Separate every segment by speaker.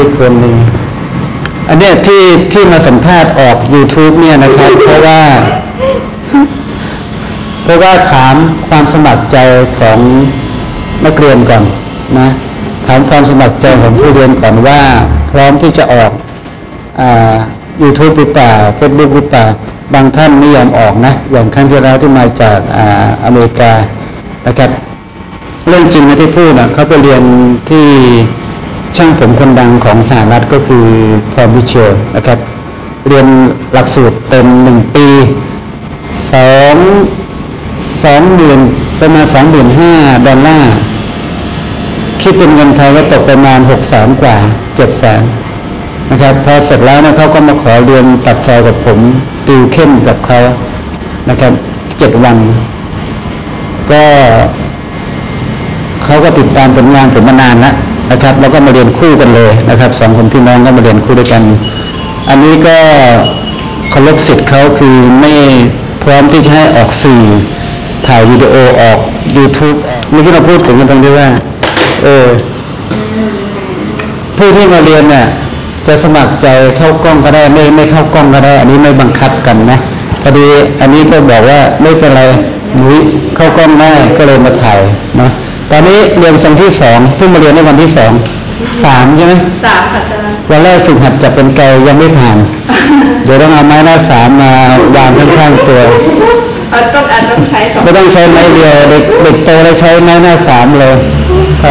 Speaker 1: อันนี้อีกคนหนึ่งอันเนี้ยที่ที่มาสัมภาษณ์ออก YouTube เนี่ยนะครับ เพราะว่า เพราะว่าถามความสมัครใจของนักเรียนก่อนนะถามความสมัครใจของผู้เรียนก่อนว่า พร้อมที่จะออกอ่า YouTube หรือเปล่า Facebook หรือเปล่าบางท่านไม่ยอมออกนะ อย่างครั้งที่แล้วที่มาจากอ่าอเมริกานะครับ เรื่องจริงนะที่พูดนะเขาไปเรียนที่ ช่างผมคนดังของสหรัฐก็คือพอมิเชลนะครับ เรียนหลักสูตรเต็มหนึ่งปีสองสองหมื่นประมาณสองหมื่นห้าดอลลาร์คิดเป็นเงินไทยก็ตกประมาณหกแสนกว่าเจ็ดแสนนะครับพอเสร็จแล้วนะเขาก็มาขอเรียนตัดซอยกับผมติวเข้มกับเขานะครับเจ็ดวัน ก็เขาก็ติดตามผลงานผมมานานแล้ว นะครับแล้วก็มาเรียนคู่กันเลยนะครับสองคนพี่น้องก็มาเรียนคู่ด้วยกัน อันนี้ก็เคารพสิทธิ์เขาคือไม่พร้อมที่จะให้ออกสื่อถ่ายวิดีโอออก YouTube เมื่อกี้เราพูดถึงกันตรงที่ว่าเออผู้ที่มาเรียนเนี่ยจะสมัครใจเข้ากล้องก็ได้ไม่ไม่เข้ากล้องก็ได้ อันนี้ไม่บังคับกันนะพอดีอันนี้ก็บอกว่าไม่เป็นไรหนุยเข้ากล้องได้ก็เลยมาถ่ายเนาะ ตอนนี้เรียนสังที่สองเพิ่งมาเรียนในวันที่สองสามใช่ไหม
Speaker 2: สามค่ะอาจารย์
Speaker 1: วันแรกฝึกหัดจับเป็นไกลยังไม่ผ่าน เดี๋ยวต้องเอาไม้หน้าสามมาวางข้างๆตัว
Speaker 2: เออต้องอาจต้องใช้สอง
Speaker 1: ไม่ต้องใช้ไม้เดียวเด็กเด็กโตแล้วใช้ไม้หน้าสามเลยท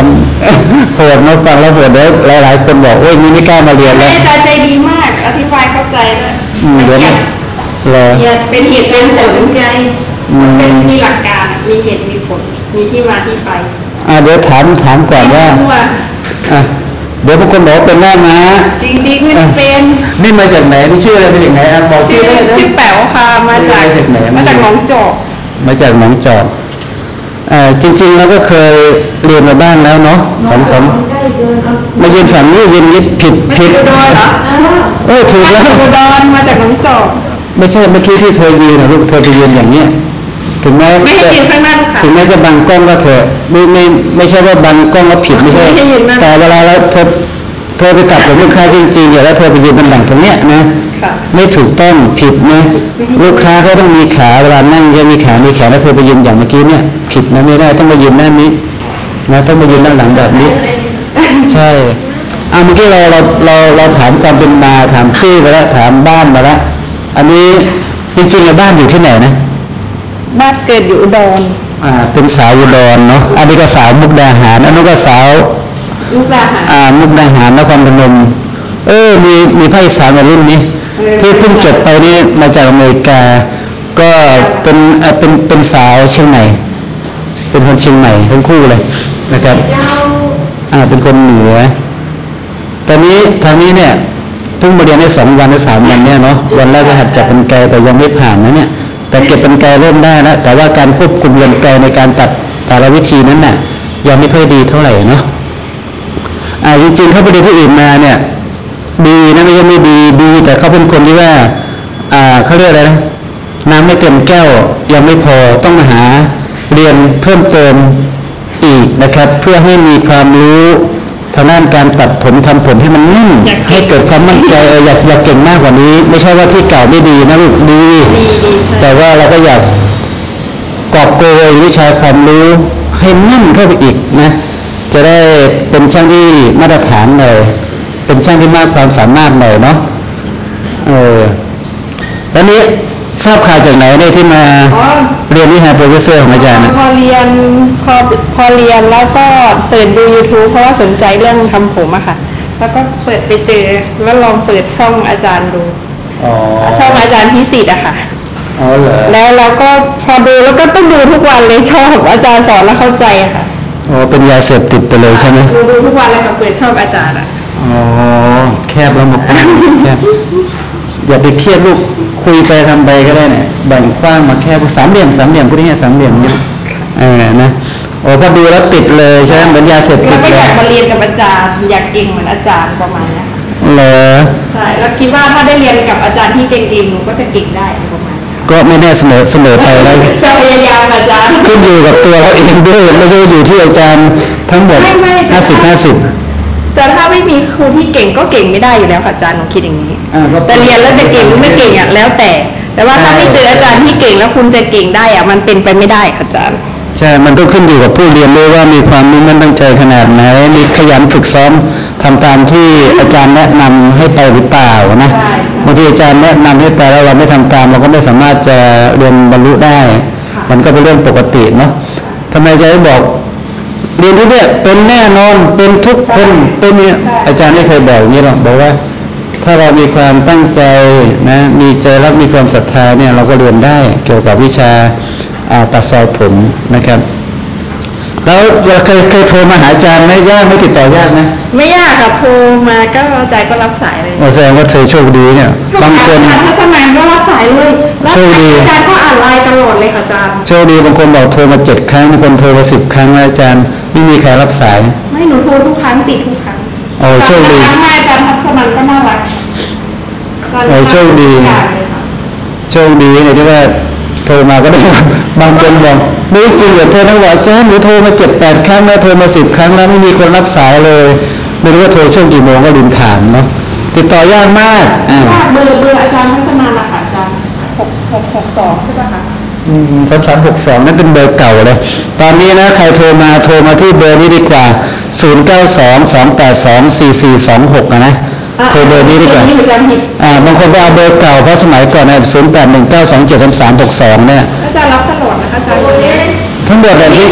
Speaker 1: ำโหดมาฟังแล้วโหดเด้อหลายๆคนบอกโอ้ยนี่ไม่กล้ามาเรียน
Speaker 2: แม่
Speaker 1: แล้ว
Speaker 2: อาจารย์ใจดีมากอธิบายเข้าใจด้วย
Speaker 1: อืมเดี๋ยว
Speaker 2: ละ
Speaker 1: นะ
Speaker 2: เอียด
Speaker 1: รอ
Speaker 2: ละเอียดเป็นเหตุเป็นผลใจ
Speaker 1: อืม
Speaker 2: เป็นมีหลักการมีเหตุมีผลมีที่มาที่ไป
Speaker 1: อ่าเดี๋ยวถามถามก่อนว่า
Speaker 2: ไม่มั่ว
Speaker 1: อะเดี๋ยวบางคนบอกว่าเป็นหน้าม้า
Speaker 2: จริงๆไม่ได้เป็น
Speaker 1: นี่มาจากไหนนี่ชื่ออะไรมาจากไหนอะบอกชื่
Speaker 2: ชื่
Speaker 1: อ
Speaker 2: อ
Speaker 1: ได้นะ
Speaker 2: ชื่อแป๋วค่ะมาจาก
Speaker 1: มาจากไหน
Speaker 2: มาจากหนองจอก
Speaker 1: มาจากหนองจอกเอ่อจริงๆแล้วก็เคยเรียนมาบ้างแล้วเนาะของผมมายืนฝั่งนี้ยืนยิดผิด
Speaker 2: ไม่
Speaker 1: ผิ
Speaker 2: ใช่
Speaker 1: ด
Speaker 2: อุดรเหรอ
Speaker 1: เออถูก
Speaker 2: มา
Speaker 1: แล้ว
Speaker 2: จากอุดรมาจากหนองจอก
Speaker 1: ไม่ใช่เมื่อกี้ที่เธอยืนนะลูกเธอไปยืนอย่างเนี้ย ถึงแม้
Speaker 2: ไม่ให้
Speaker 1: จะ
Speaker 2: ยืนข้างหน้าลูกค้า
Speaker 1: ถึงแม้จะบังกล้องก็เถอะไม่ไม่ไม่ใช่ว่าบังกล้องแล้วผิดไม่ใช่
Speaker 2: ไม่ให้ยืนมาก
Speaker 1: แต่เวลาแล้วเธอเธอไปตัดกับลูกค้าจริงๆอย่าแล้วเธอไปยืนตำแหน่งตรงเนี้ยนะ
Speaker 2: ค่ะ
Speaker 1: ไม่ถูกต้องผิดนะลูกค้าเขาต้องมีขาเวลานั่งจะมีขามีแขนแล้วเธอไปยืนอย่างเมื่อกี้เนี่ยผิดนะไม่ได้ต้องมายืนด้านนี้นะต้องมายืนด้านหลังแบบนี้ ใช่อ่าเมื่อกี้เราเราเราเราถามความเป็นมาถามชื่อไปแล้วถามบ้านมาแล้วอันนี้จริงๆแล้วบ้านอยู่ที่ไหนนะ
Speaker 2: บ้านเกิดอยู่อุดร
Speaker 1: อ่าเป็นสาวอุดรเนาะอันนี้ก็สาวมุกดาหารอันนู้นก็สาว
Speaker 2: ลูกหลาน
Speaker 1: อ่ามุกดาหารนครพนมเออมีมีภาคอีสานในรุ่นนี้ที่เพิ่งจบไปนี่มาจากอเมริกา ก็เป็นเอ่อเป็นเป็นสาวเชียงใหม่เป็นคนเชียงใหม่ทั้งคู่เลยนะครับอ่าเป็นคนเหนือ ตอนนี้ทางนี้เนี่ยเพิ่งมาเรียนได้สองวันหรือสามวันเนี่ยเนาะวันแรกก็หัดจับเป็นไกลแต่ยังไม่ผ่านนะเนี่ย แต่เก็บเป็นไกเริ่มได้แล้วแต่ว่าการควบคุมเรียนไกในการตัดแต่ละวิธีนั้นน่ะยังไม่ค่อยดีเท่าไหร่เนาะอ่าจริงๆเขาไปเรียนที่อื่นมาเนี่ย ดีนะไม่ใช่ไม่ดีดีแต่เขาเป็นคนที่ว่า อ่าเขาเรียกอะไรนะน้ำไม่เต็มแก้วยังไม่พอต้องมาหาเรียนเพิ่มเติมอีกนะครับ เพื่อให้มีความรู้างด้านการตัดผมทำผมให้มันนิ่มให้เกิดความมั่นใจเอออยากอยากเก่งมากกว่านี้ ไม่ใช่ว่าที่เก่าไม่ดีนะลูกดี แต่ว่าเราก็อยากกอบโกยวิชาความรู้ให้นิ่มเข้าไปอีกนะจะได้เป็นช่างที่มาตรฐานหน่อยเป็นช่างที่มากความสามารถหน่อยเนาะเออแล้วนี้ ทราบข่าวจากไหนเนี่ยที่มา
Speaker 2: อ๋อ
Speaker 1: เรียนวิชาโปรเฟสเซอร์ของอาจารย์นะ
Speaker 2: พอเรียนพอพอเรียนแล้วก็เปิดดู YouTube เพราะว่าสนใจเรื่องทำผมอะค่ะ แล้วก็เปิดไปเจอแล้วลองเปิดช่องอาจารย์ดู
Speaker 1: อ๋อ
Speaker 2: ช่องอาจารย์พิสิทธิ์อะค่ะ
Speaker 1: อ๋อเหรอ
Speaker 2: แล้วเราก็พอดูแล้วก็ต้องดูทุกวันเลยชอบอาจารย์สอนแล้วเข้าใจอะค่ะ
Speaker 1: อ๋อเป็นยาเสพติดไปเลยใช่ไหม
Speaker 2: ดูดูทุกวันเลยค่ะเปิดช่องอาจารย์อะ
Speaker 1: อ๋อแคบแล้วหมดแคบ อย่าไปเครียดลูกคุยไปทำไปก็ได้เนี่ยแบ่งกว้างมาแคบสามเหลี่ยมสามเหลี่ยมพวกนี้สามเหลี่ยมเนี่ยเออนะโอ้พอดูแล้วติดเลยใช่ไหมเหมือนยาเสพติ
Speaker 2: แล้
Speaker 1: ด
Speaker 2: วก็
Speaker 1: เล
Speaker 2: อยยากมาเรียนกับอาจารย์อยากเก่งเหมือนอาจารย์ประมาณเนี้ยค่ะ
Speaker 1: เหรอ
Speaker 2: ใช่แล้วคิดว่าถ้าได้เรียนกับอาจารย์ที่เก่งๆหนูก็จะเก่งได้ประมาณเนี้ยค่ะ
Speaker 1: ก็ไม่แน่เสมอเสมอไปแล้ว
Speaker 2: จะพยายามอาจารย์
Speaker 1: ขึ้นอยู่กับตัวเราเองด้วยไม่ใช่ว่าอยู่ที่อาจารย์ทั้งหมด
Speaker 2: ไม่ไม่
Speaker 1: ห้าสิบห้าสิบ
Speaker 2: แต่ถ้าไม่มีครูที่เก่งก็เก่งไม่ได้อยู่แล้วค่ะอาจารย์หนูคิดอย่างนี้
Speaker 1: อ่าก็
Speaker 2: แต่เรียนแล้วจะเก่งหรือไม่เก่งอะแล้วแต่ แต่ว่าถ้าไม่เจออาจารย์ที่เก่งแล้วคุณจะเก่งได้อะมันเป็นไปไม่ได้ค่ะอาจารย์
Speaker 1: ใช่ มันต้องขึ้นอยู่กับผู้เรียนด้วยว่ามีความมุ่งมั่นตั้งใจขนาดไหน มีขยันฝึกซ้อมทำตามที่อาจารย์แนะนำให้ไปหรือเปล่านะ
Speaker 2: ใช่
Speaker 1: บางทีอาจารย์แนะนำให้ไปแล้วเราไม่ทำตาม เราก็ไม่สามารถจะเรียนบรรลุได้ มันก็เป็นเรื่องปกติเนาะทำไมอาจารย์บอก เรียนที่เนี่ยเป็นแน่นอนเป็นทุกคนเป็นเนี่ยอาจารย์ไม่เคยบอกอย่างนี้หรอกบอกว่า ถ้าเรามีความตั้งใจนะมีใจรักมีความศรัทธาเนี่ยเราก็เรียนได้เกี่ยวกับวิชาอ่าตัดซอยผมนะครับแล้วเราเคยเคยโทรมาหาอาจารย์ไหมยากไหม่ติดต่อยากไหม
Speaker 2: ไม่ยากค่ะโทรมาก็อาจารย์ก็รับสายเลย
Speaker 1: โอ้แสดงว่าเธอโชคดีเนี่ยบางคน
Speaker 2: อาจารย์ทัศนัยก็รับสายเลยรับ
Speaker 1: โชค
Speaker 2: สาย
Speaker 1: ดี
Speaker 2: อาจารย์ก็อ่านไลน์ตลอดเลยค่ะอาจารย์
Speaker 1: โชคดีบางคนบอกโทรมาเจ็ดครั้งบางคนโทรมาสิบครั้งแล้วอาจารย์ ไม่มีใครรับสาย
Speaker 2: ไม่หนูโทรทุกครั้งติดทุกครั้ง
Speaker 1: โอ้โชคดี
Speaker 2: อาจารย์อาจารย์ทัศนัยก็น่ารักาจารย์
Speaker 1: โอ้โชคดี
Speaker 2: ทุกอย่างเลยค่ะ
Speaker 1: โชคดีเนี่ยที่ว่าโทรมาก็ได้บางคนบอกไม่จริงเหรอเธอต้องบอกอาจารย์หนูโทรมาเจ็ดแปดครั้งแล้วโทรมาสิบครั้งแล้วไม่มีคนรับสายเลยไม่รู้ว่าโทรช่วงกี่โมงก็ลืมถามเนาะติดต่อยากมากอ่า
Speaker 2: เบอร์เบอร์อาจารย์ทัศนัยละค่ะอาจารย์หกหกหกสองใช่ป่ะคะ
Speaker 1: สามสามหกสองนั่นเป็นเบอร์เก่าเลย ตอนนี้นะใครโทรมาโทรมาที่เบอร์นี้ดีกว่า0 9 2 2 8 2 4 4 2 6นะโทรเบอร์นี้ดีกว่า
Speaker 2: นี่อาจารย์ผิด
Speaker 1: อ่าบางคนก็เอาเบอร์เก่าเพราะสมัยก่อนเนี่ย0 8 1 9 2 7 3 3 6 2เนี่ย
Speaker 2: อาจารย์รับตลอดนะคะอาจารย์คนนี้
Speaker 1: ทั้งหมดเนี่ยที่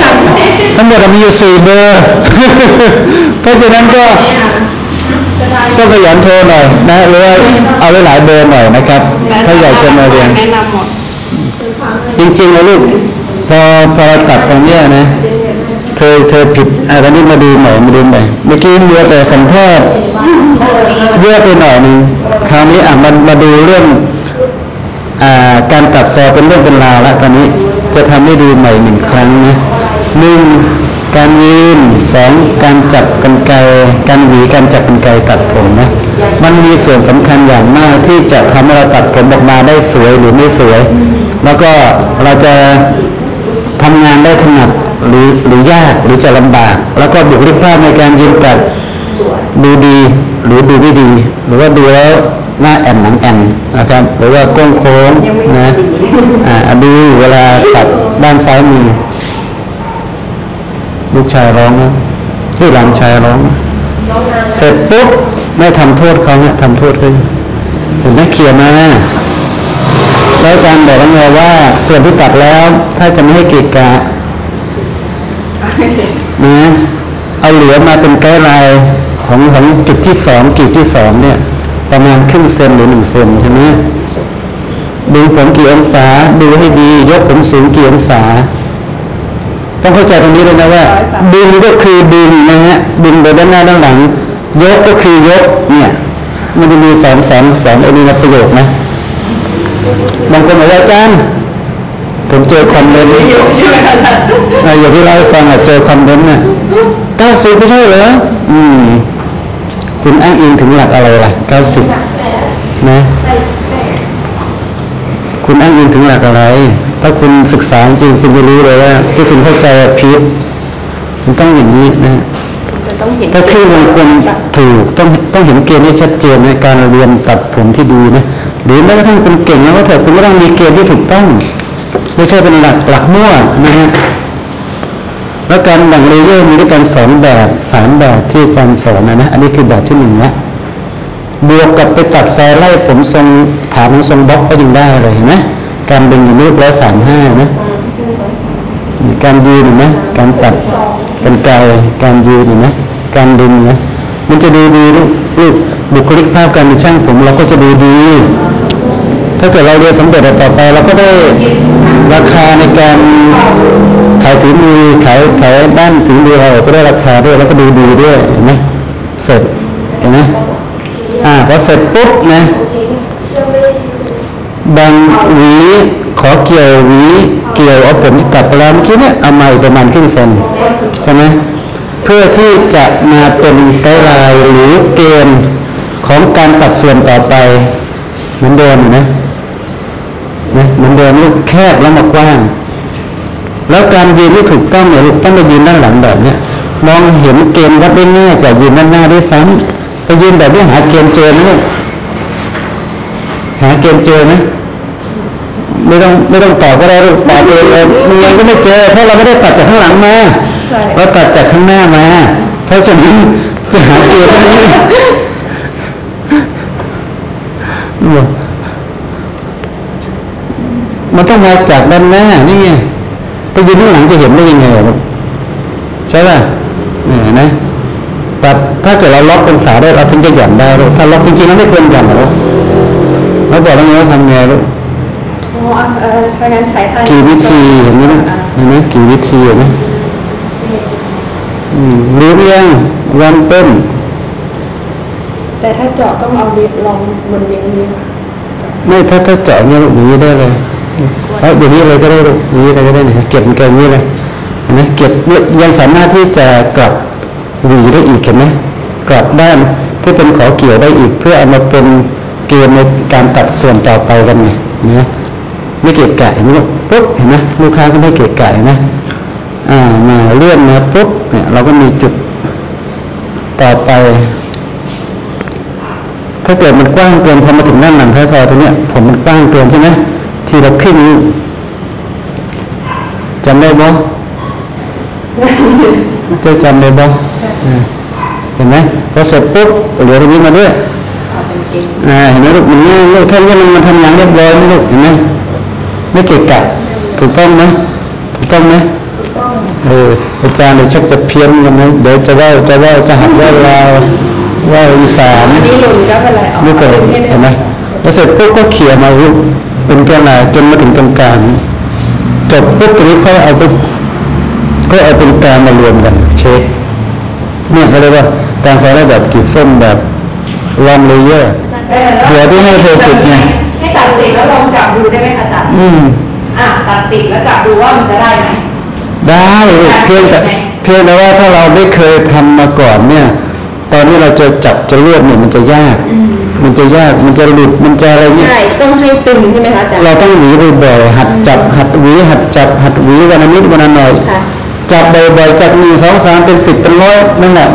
Speaker 1: ทั้งหมดมีอยู่สี่เบอร์ เพราะฉะนั้นก็
Speaker 2: จะได้
Speaker 1: ก็ขยันโทรหน่อยนะหรือว่าเอาหลายๆเบอร์หน่อยนะครับ ถ้าอยากจะมาเรียน
Speaker 2: แนะนำหมด
Speaker 1: จริงๆนะลูกพอพอเราตัดตรงเนี้ยนะเธอเธอผิดอะไรนี้มาดูหน่อยมาดูหน่อยเมื่อกี้เมัวแต่สัมภาษณ์เยอะไปหน่อยหนึงคราวนี้อะมันมาดูเรื่องอ่าการตัดซอเป็นเรื่องเป็นราวล้วตอนนี้จะทำให้ดูใหม่หนึ่งครั้งนะหนึ่งการยืนสองการจับกันไกการหวีการจับกันไกตัดผมนะ มันมีส่วนสำคัญอย่างมากที่จะทำให้เราตัดผมออกมาได้สวยหรือไม่สวย แล้วก็เราจะทำงานได้ถนัดหรือหรือยากหรือจะลำบาก แล้วก็บุคลิกภาพในการยืนตัดดูดีหรือดูไม่ดี หรือว่าดูแล้วหน้าแอนหลังแอนนะครับหรือว่าก้งโค้งนะอ่าดูเวลาตัดด้านซ้ายมือลูกชายร้องนะที่หลานชายร้อง เสร็จปุ๊บไม่ทำโทษเขาเนี่ยทำโทษเขาเห็นไหมเคลียร์มาแล้วอาจารย์บอกแล้วไงว่า ส่วนที่ตัดแล้วถ้าจะไม่ให้เกะกะนะเอาเหลือมาเป็นไกด์ไลน์ของของจุดที่สองกีดที่สองเนี่ย ประมาณครึ่งเซนหรือหนึ่งเซนใช่ไหมดึงผมกี่องศาดูให้ดี ยกผมสูงกี่องศา ต้องเข้าใจตรงนี้เลยนะว่า ดึงก็คือดึงนะฮะดึงไปด้านหน้าด้านหลัง ยกก็คือยกเนี่ยมันจะมีสองสองสองไอ้นี่นะประโยคนะบางคนบอกว่าอาจารย์ผมเจอคอมเมนต์
Speaker 2: อยู่ใช่ไหมคะอาจารย์
Speaker 1: อะอย่างที่เล่าให้ฟังอะเจอคอมเมนต์น่ะเก้าสิบไม่ใช่เหรออืมคุณอ้างอิงถึงหลักอะไรล่ะเก้าสิบนะ คุณอ้างอิงถึงหลักอะไร ถ้าคุณศึกษาจริงคุณจะรู้เลยว่า ที่คุณเข้าใจว่าพีทมันต้องอย่างนี้นะ
Speaker 2: จะต้องเห็น
Speaker 1: ถ้าคือวงกลมถูกต้องต้องเห็นเกณฑ์ที่ชัดเจนในการเรียนตัดผมที่ดีนะหรือแม้กระทั่งคุณเก่งแล้วก็เถอะคุณก็ต้องมีเกณฑ์ที่ถูกต้อง ไม่ใช่เป็นหลักหลักมั่วนะฮะแล้วการแบ่งเลเยอร์มีด้วยกันสองแบบสามแบบที่อาจารย์สอนนะนะอันนี้คือแบบที่หนึ่งนะบวกกับไปตัดแซไล่ผมทรงฐานของทรงบล็อกก็ยังได้เลยเห็นไหม การดึงอยู่นี่ร้อยสามห้านะการยืนนไหมการตัดกันไกลการยืนนไหมการดึงนไหมมันจะดูดีลูกลูกบุคลิกภาพการเป็นช่างผมเราก็จะดูดี ถ้าเกิดเราเรียนสำเร็จต่อไปเราก็ได้ราคาในการขายฝีมือขายขายด้านฝีมือเราก็ได้ราคาด้วยแล้วก็ดูดีด้วยเห็นไหมเสร็จเห็นไหมอ่าพอเสร็จปุ๊บนะ บางหวีขอเกี่ยวหวีเกี่ยวเอาผมที่ตัดไปแล้วเมื่อกี้เนี่ยเอามาอีกประมาณครึ่งเซนใช่ไหมเพื่อที่จะมาเป็นไกด์ไลน์หรือเกณฑ์ของการตัดส่วนต่อไปเหมือนเดิมนะนะเหมือนเดิมลูกแคบแล้วมากว้าง แล้วการยืนที่ถูกต้องเนี่ยลูกต้องไปยืนด้านหลังแบบเนี้ยมองเห็นเกณฑ์วัดได้ง่ายกว่ายืนด้านหน้าด้วยซ้ำไปยืนแบบนี้หาเกณฑ์เจอไหมลูก หาเกณฑ์เจอไหมไม่ต้องไม่ต้องตอบก็ได้ลูกตอบเองเลยมันยังก็ไม่เจอ เพราะเราไม่ได้ตัดจากข้างหลังมา
Speaker 2: ใช่
Speaker 1: เราตัดจากข้างหน้ามา เพราะฉะนั้นจะหาเกณฑ์ตรงนี้มันต้องมาจากด้านหน้านี่ไงไปยืนข้างหลังจะเห็นได้ยังไงอะลูกใช่ป่ะเนี่ยเห็นไหมแต่ถ้าเกิดเราล็อกองศาได้เราถึงจะหย่อนได้ลูกถ้าล็อกจริงๆแล้วไม่ควรหย่อนหรอก เราบอกแล้วไงว่าทำไงลูก
Speaker 2: อ๋อเออถ้างั้นใช้ท่า
Speaker 1: กี่วิธีเห็นไหมลูกเห็นไหมกี่วิธีเห็นไหมอืมรู้หรือยังวันต้น
Speaker 2: แต่ถ้าเจาะต้องเอาดิบลองบนนิ้วนี้ค่ะ
Speaker 1: ไม่ถ้าถ้าเจาะเนี่ยลูกอย่างนี้ได้เลยเอาอย่างนี้เลยก็ได้ลูกอย่างนี้เลยก็ได้เนี่ยเก็บมันแกอย่างนี้เลยเห็นไหมเก็บยังสามารถที่จะกลับหวีได้อีกเห็นไหมกลับด้านที่เป็นขอเกี่ยวได้อีกเพื่อเอามาเป็น เกณฑ์ในการตัดส่วนต่อไปกันไงนะไม่เกะกะเห็นไหมปุ๊บเห็นไหมลูกค้าก็ไม่เกะกะเห็นไหมอ่ามาเลื่อนมาปุ๊บเนี่ยเราก็มีจุดต่อไป ถ้าเกิดมันกว้างเกินพอมาถึงด้านหลังท้ายซอยตรงเนี้ยผมมันกว้างเกินใช่ไหมทีละครึ่งจำได้บ่เจ้าจำได้บ่อ่าเห็นไหมพอเสร็จปุ๊บเหลือตรงนี้มาด้วย
Speaker 2: เอาเป็นเกณฑ์
Speaker 1: อ่าเห็นไหมลูกมันง่ายลูกแค่นี้มันมาทำงานเรียบร้อยไหมลูกเห็นไหมไม่เกะกะถูกต้องไหมถูกต้องไหมเอออาจารย์เดี๋ยวชักจะเพี้ยนกันนะเดี๋ยวจะว่าจะว่าจะหัดว่าลาวว่าอีสาน
Speaker 2: อันนี้หล่นก็เป็นไรเอา
Speaker 1: ไม่เกิด
Speaker 2: อาให้
Speaker 1: เห็นไหมแล้วเสร็จปุ๊บก็เขี่ยมาลูกเป็นกระนาจนมาถึงตรงกลางจบปุ๊บตรงนี้ค่อยเอาปุ๊บก็เอาตรงกลางมารวมกัน เช็คเนี่ยเขาเรียกว่าการสอนได้แบบกีบส้มแบบ ลอมเลเยอร์เดี๋ยวที่ให้เธอฝึกไง
Speaker 3: ให้ตัดสินแล้วลองจับดูได้ไหมคะอาจารย์
Speaker 1: อืม
Speaker 3: อะตัดสินแล้วจับดูว่ามันจะได้ไหม
Speaker 1: ได้ลูกเพียงแต่เพียงแต่ว่าถ้าเราไม่เคยทำมาก่อนเนี่ย ตอนนี้เราจะจับจะรวบเนี่ยมันจะยาก มันจะยากมันจะหลุดมันจะอะไรเนี่ย
Speaker 2: ใช่ต้องให้ตึงใช่ไหมคะอาจารย์
Speaker 1: เราต้องหวีบ่อยๆหัดจับหัดหวีหัดจับหัดหวีวันละนิดวันละหน่อย
Speaker 2: ค่ะ
Speaker 1: จับบ่อยๆจากหนึ่งสองสามเป็นสิบเป็นร้อยนั่นแหละ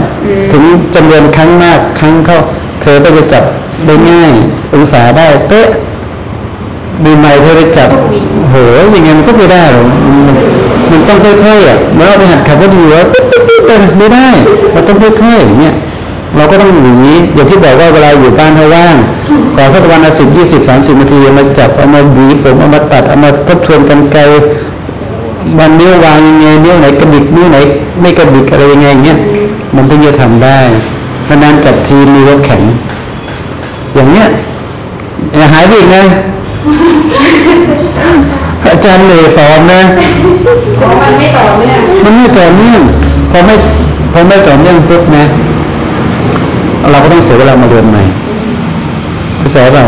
Speaker 1: ถึงจำนวนครั้งมากครั้งเข้า เธอก็จะจับได้ง่ายองศาได้เป๊ะดีใหมเธอไปจับโหอยังไงมันก็ไม่ได้หรอกมันมันต้องค่อยๆอะเมื่อเราไปหัดขับรถอยู่ว่าปุ๊บปุ๊บไม่ได้เราต้องค่อยๆอย่างเงี้ยเราก็ต้องหวีอย่างที่บอกว่าเวลาอยู่บ้านถ้าว่างขอสักวันละสิบยี่สิบสามสิบนาทีมาจับเอามาหวีผมเอามาตัดเอามาทบทวนกันไกลวันนิ้ววางยังไงนิ้วไหนกระดิกนิ้วไหนไม่กระดิกอะไรยังไงเงี้ยมันถึงจะทำได้ นานๆจับทีมือก็แข็ง อย่างเนี้ยอย่าหายไปอีกนะอาจารย์เหนื่อยสอนนะ
Speaker 3: เพราะมันไม่ต่อเนื่อง
Speaker 1: มันไม่ต่อเนื่องพอไม่พอไม่ต่อเนื่องปุ๊บนะเราก็ต้องเสียเวลามาเรียนใหม่เข้าใจเปล่า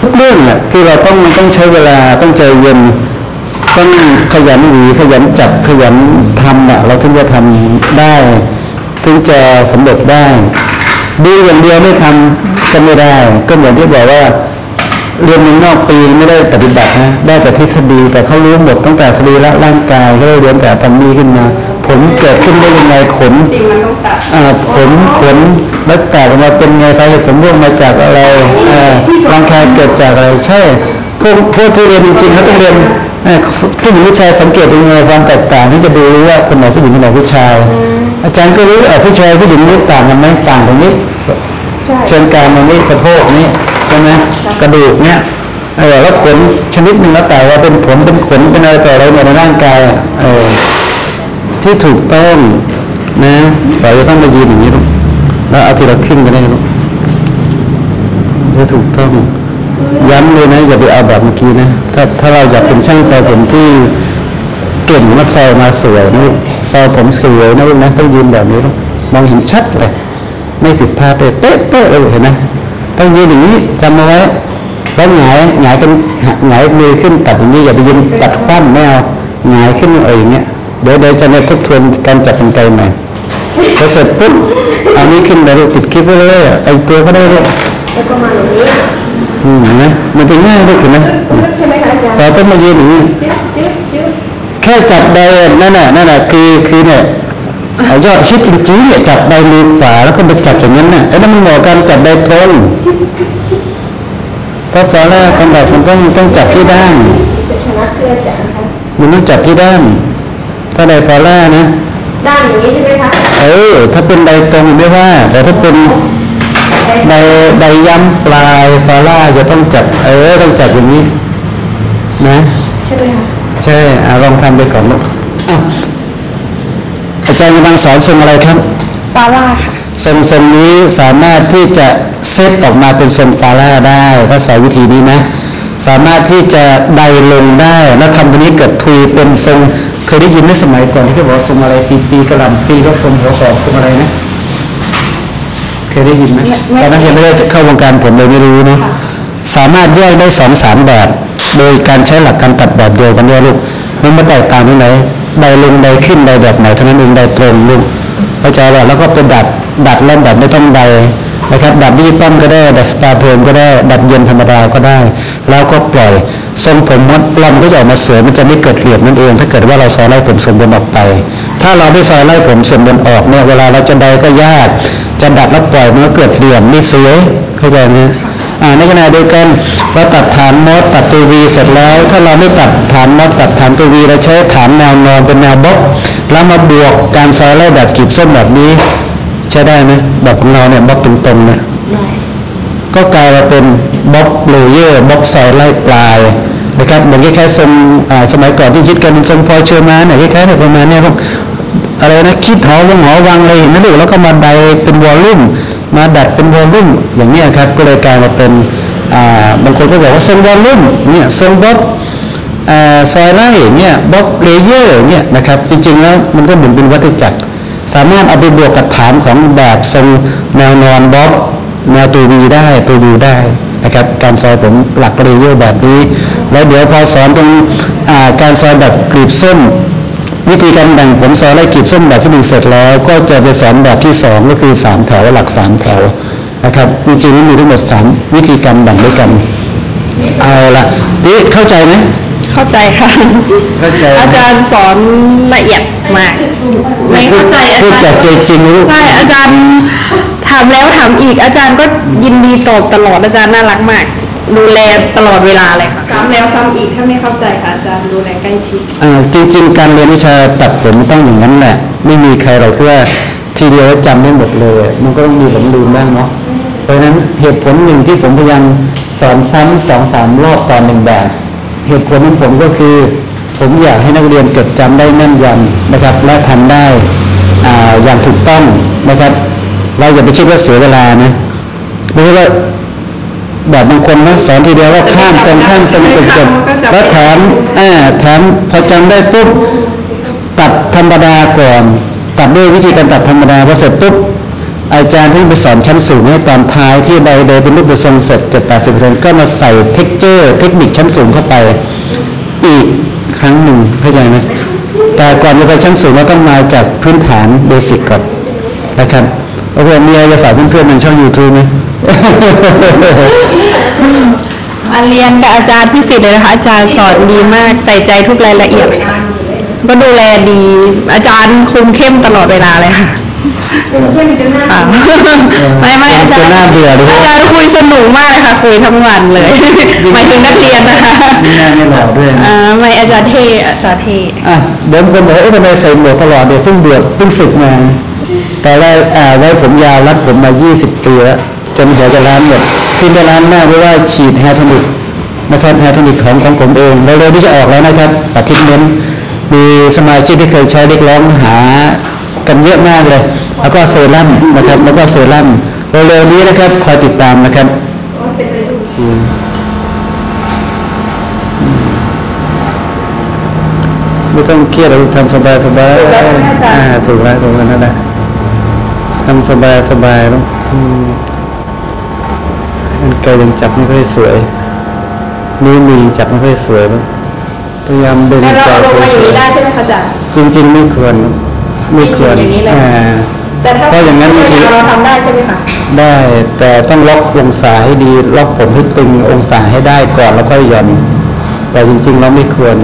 Speaker 1: ทุกเรื่องอะที่เราต้องต้องใช้เวลาต้องใจเย็นต้องขยันหวีขยันจับขยันทำอะเราถึงจะทำได้ ถึงจะสำเร็จได้ ดูอย่างเดียวไม่ทำก็ไม่ได้ ก็เหมือนที่บอกว่าเรียนเมืองนอกปีไม่ได้ปฏิบัตินะได้แต่ทฤษฎีแต่เขารู้หมดตั้งแต่สรีระร่างกายก็เลยเรียนแต่ตำมีขึ้นมาผมเกิดขึ้นได้ยังไงขน
Speaker 2: จริงมันต้องตัด
Speaker 1: อ่าขนขนแล้วแตกออกมาเป็นไงสาเหตุผมร่วงมาจากอะไรอ่ารังคาเกิดจากอะไรใช่พวกพวกที่เรียนจริงๆเขาต้องเรียนเอ่อ ผู้หญิงผู้ชายสังเกตยังไงความแตกต่างที่จะดูรู้ว่าคนไหนผู้หญิงคนไหนผู้ชาย อาจารย์ก็รู้เออผู้ชายผู้หญิงนี่ต่างกันไหมต่างตรงนี้เชิงกรานตรงนี้สะโพกนี้ใช่ไหมกระดูกเนี้ยเออแล้วขนชนิดหนึ่งแล้วแต่ว่าเป็นผมเป็นขนเป็นอะไรต่ออะไรในร่างกายอะเออที่ถูกต้องนะเราจะต้องมายืนอย่างนี้ลูกแล้วเอาทีละครึ่งก็ได้ลูกจะถูกต้อง ย้ำเลยนะอย่าไปเอาแบบเมื่อกี้นะถ้าถ้าเราอยากเป็นช่างซอยผมที่เก่งมาซอยมาสวยนะลูกซอยผมสวยนะลูกนะต้องยืนแบบนี้ลูกมองเห็นชัดเลยไม่ผิดพลาดเลยเป๊ะเป๊ะเลยเห็นไหมต้องยืนอย่างนี้จำเอาไว้แล้วหงายหงายกันหงายมือขึ้นตัดอย่างนี้อย่าไปยืนตัดคว่ำไม่เอาหงายขึ้นเอออย่างเงี้ยเดี๋ยวเดี๋ยวจะมาทบทวนการจับเป็นไกลใหม่พอเสร็จปุ๊บอานี้ขึ้นไปลูกติดคลิปไว้เลยไอตัวก็ได้ลูก
Speaker 2: แล้วก็มาตรงนี้
Speaker 1: เห็นไหมมันจะง่ายลูกเห็นไหม
Speaker 2: ใช่ไหมคะอาจารย์
Speaker 1: แต่ต้องมายืนอย่างนี้
Speaker 2: จึ๊บจึ๊บจึ๊บ
Speaker 1: แค่จับใดนั่นน่ะนั่นน่ะคือคือเนี่ยเอายอดคิดจริงๆเนี่ยจับใบมือขวาแล้วก็ไปจับอย่างนั้นน่ะไอ้นั่นมันเหมาะกันจับใบตรงเพราะฟาร่าตำแบบมันต้องต้องจับที่ด้าน
Speaker 4: สีจะชนะเพื่อจะนะคะ
Speaker 1: มันต้องจับที่ด้านถ้าใดฟาร่านะ
Speaker 4: ด้านอย่างนี้ใช่ไหมคะ
Speaker 1: เออถ้าเป็นใบตรงไม่ว่า แต่ถ้าเป็น ใบใบย้ำปลายฟาร่าจะต้องจับเออต้องจับอย่างนี้ นะ
Speaker 4: ใช่ไหมคะ
Speaker 1: ใช่อาลองทำไปก่อนลูกอ้าวอาจารย์กำลังสอนทรงอะไรครับ
Speaker 2: ฟาร่าค่ะ
Speaker 1: ทรงทรงนี้สามารถที่จะเซตออกมาเป็นทรงฟาร่าได้ ถ้าสอนวิธีนี้นะ สามารถที่จะไดลงได้แล้วทำตัวนี้เกิดทุยเป็นทรงเคยได้ยินในสมัยก่อนที่เขาบอกว่าทรงอะไรปีปีกระหล่ำปีก็ทรงหัวหอกทรงอะไรนะ เคยได้ยินไหมตอนนั้นยังไม่ได้เข้าวงการผมเลยไม่รู้นะสามารถแยกได้สองสามแบบ โดยการใช้หลักการตัดแบบเดียวกันเนี่ยลูกมันมาแตกต่างตรงไหนใดลงใดขึ้นใดแบบไหนเท่านั้นเองใดตรงลูกเข้าใจว่าแล้วก็เป็นดัดดัดเล่นแบบไม่ต้องใดนะครับดัดดิจิตอลก็ได้ดัดสปาเพลินก็ได้ดัดเย็นธรรมดาก็ได้ แล้วก็ปล่อยทรงผมมดลำก็จะออกมาสวยมันจะไม่เกิดเหลี่ยมนั่นเอง ถ้าเกิดว่าเราซอยไล่ผมส่วนบนออกไป ถ้าเราไม่ซอยไล่ผมส่วนบนออกเนี่ยเวลาเราจะใดก็ยาก จะดัดแล้วปล่อยมันก็เกิดเหลี่ยมไม่สวยเข้าใจไหมอ่าในขณะเดียวกันเราตัดฐานมดตัดตัววีเสร็จแล้ว ถ้าเราไม่ตัดฐานมดตัดฐานตัววีเราใช้ฐานแนวนอนเป็นแนวบล็อกแล้วมาบวกการซอยไล่แบบกลีบส้มแบบนี้ ใช้ได้ไหมแบบของเราเนี่ยบล็อกตรงๆเนี่ยก็กลายมาเป็นบล็อกเลเยอร์บล็อกซอยไล่ปลาย นะครับเหมือนคล้ายๆทรงสมัยก่อนที่คิดกันทรงพลอเชอร์มานเนี่ยคล้ายๆประมาณเนี้ยพวกอะไรนะคิดหอวงหอวังอะไรเห็นไหมลูกแล้วก็มาไดเป็นวอลลุ่มมาดัดเป็นวอลลุ่มอย่างนี้ครับก็เลยกลายมาเป็นบางคนก็บอกว่าทรงวอลลุ่มเนี่ยทรงบล็อกอ่าซอยไล่เนี่ยบล็อกเลเยอร์เนี่ยนะครับจริงๆแล้วมันก็เหมือนเป็นวัฏจักร สามารถเอาไปบวกกับฐานของแบบทรงแนวนอนบล็อกแนวตัววีได้ตัวยูได้ นะครับ การซอยผมหลักเลเยอร์แบบนี้ แล้วเดี๋ยวพอสอนตรงอ่าการซอยแบบกลีบส้มวิธีการแบ่งผมซอยไล่กลีบส้มแบบที่หนึ่งเสร็จแล้ว ก็จะไปสอนแบบที่สองก็คือสามแถวหลักสามแถวนะครับจริงๆมันมีทั้งหมดสามวิธีการแบ่งด้วยกัน เอาละนี่เข้าใจไหม
Speaker 2: เข้าใจค่ะ
Speaker 1: เข้าใจ
Speaker 2: อาจารย์สอนละเอียด มากไม่เข้าใจอา
Speaker 1: พูด
Speaker 2: จา
Speaker 1: จาก
Speaker 2: รย์
Speaker 1: ใจจริงลูก
Speaker 2: ใช่อาจารย์ถามแล้วถามอีกอาจารย์ก็ยินดีตอบตลอดอาจารย์น่ารักมาก ดูแลตลอดเวลาเลยค่ะ ซ้ำแล้วซ้ำอีกถ้าไม่เข้าใจค่ะอาจารย์ดูแลใกล้ชิด
Speaker 1: อ่าจริง ๆ การเรียนวิชาตัดผมมันต้องอย่างนั้นแหละ ไม่มีใครหรอกที่ว่าทีเดียวแล้วจำได้หมดเลย มันก็ต้องมีหลงลืมบ้างเนาะเพราะฉะนั้นเหตุผลหนึ่งที่ผมพยายามสอนซ้ำสองสามรอบต่อหนึ่งแบบ เหตุผลของผมก็คือ ผมอยากให้นักเรียนจดจำได้แม่นยำนะครับ และทำได้อ่าอย่างถูกต้องนะครับ เราอย่าไปคิดว่าเสียเวลานะไม่ใช่ว่าแบบบางคนนะสอนทีเดียวว่าข้ามทรงข้ามทรงจนจบแล้วถามอ่าถามพอจำได้ปุ๊บตัดธรรมดาก่อน ตัดด้วยวิธีการตัดธรรมดาพอเสร็จปุ๊บอาจารย์ที่ไปสอนชั้นสูงให้ตอนท้ายที่ใบเดยเป็นรูปทรงเสร็จเจ็ดแปดสิบเปอร์เซ็นต์ก็มาใส่เท็กเจอร์ เทคนิคชั้นสูงเข้าไป อีก รั้งหนึ่งเข้าใจไหมแต่ก่อนจะไปชั้นสูงเราต้องมาจากพื้นฐานเบสิกก่อนนะครับโอเคมีอะไรจะฝากเพื่อนๆในช่องยูทูบไหม
Speaker 2: มาเรียนกับอาจารย์พิสิทธิ์เลยนะคะอาจารย์สอนดีมากใส่ใจทุกรายละเอียดค่ะก็ดูแลดีอาจารย์คุมเข้มตลอดเวลาเลยค่ะ
Speaker 4: ป็นเข้มจนหน้า
Speaker 2: อ่าไม่ไม่อาจารย์
Speaker 1: จะน่าเบื่อดิ
Speaker 2: อาจารย์คุยสนุกมากเลยค่ะคุยทั้งวันเลยหมายถึงนักเรียนนะคะ
Speaker 1: มีงานไม่หล่อด้วยนะ
Speaker 2: อ่าไม่อาจารย์เท่อาจารย์เท่
Speaker 1: อะเดี๋ยวคนบอกว่าเอ๊ะทำไมใส่หมวกตลอดเดี๋ยวเพิ่งบวชเพิ่งศึกมาตอนแรกอ่าไว้ผมยาวรัดผมมา 20 ปีแล้วจนหัวจะล้านหมดที่ไม่ล้านมากเพราะว่าฉีดแฮร์โทนิกนะครับแฮร์โทนิกของของผมเองเร็วๆนี้จะออกแล้วนะครับอาทิตย์นี้มีสมาชิกที่เคยใช้เรียกร้องหา กันเยอะมากเลย แล้วก็เซรั่มนะครับ แล้วก็เซรั่มเร็วๆนี้นะครับ คอยติดตามนะครับ
Speaker 4: เป็นไปดู
Speaker 1: ไม่ต้องเครียดเราทำสบายสบายอ่าถูกแล้วถูกแล้วนั่นแหละทำสบายสบายแล้วอืมมันไกลยังจับไม่ค่อยสวยนิ้วมือยังจับไม่ค่อยสวยแล้วพยายามดึง
Speaker 2: แล้ว
Speaker 1: ใจ
Speaker 2: เราลงมาอย่างนี้ได้ใช่ไหมคะอาจารย์
Speaker 1: จริง ๆ ไม่ควร ไม่ควร
Speaker 2: อย่างนี้เลย
Speaker 1: อ่า
Speaker 2: แต่ถ้า
Speaker 1: เพราะอย่างนั้นบางที
Speaker 2: เราทำได้ใช่ไหมคะ
Speaker 1: ได้แต่ต้องล็อกองศาให้ดีล็อกผมให้ตึงองศาให้ได้ก่อนแล้วค่อยหย่อน แต่จริงๆเราไม่ควร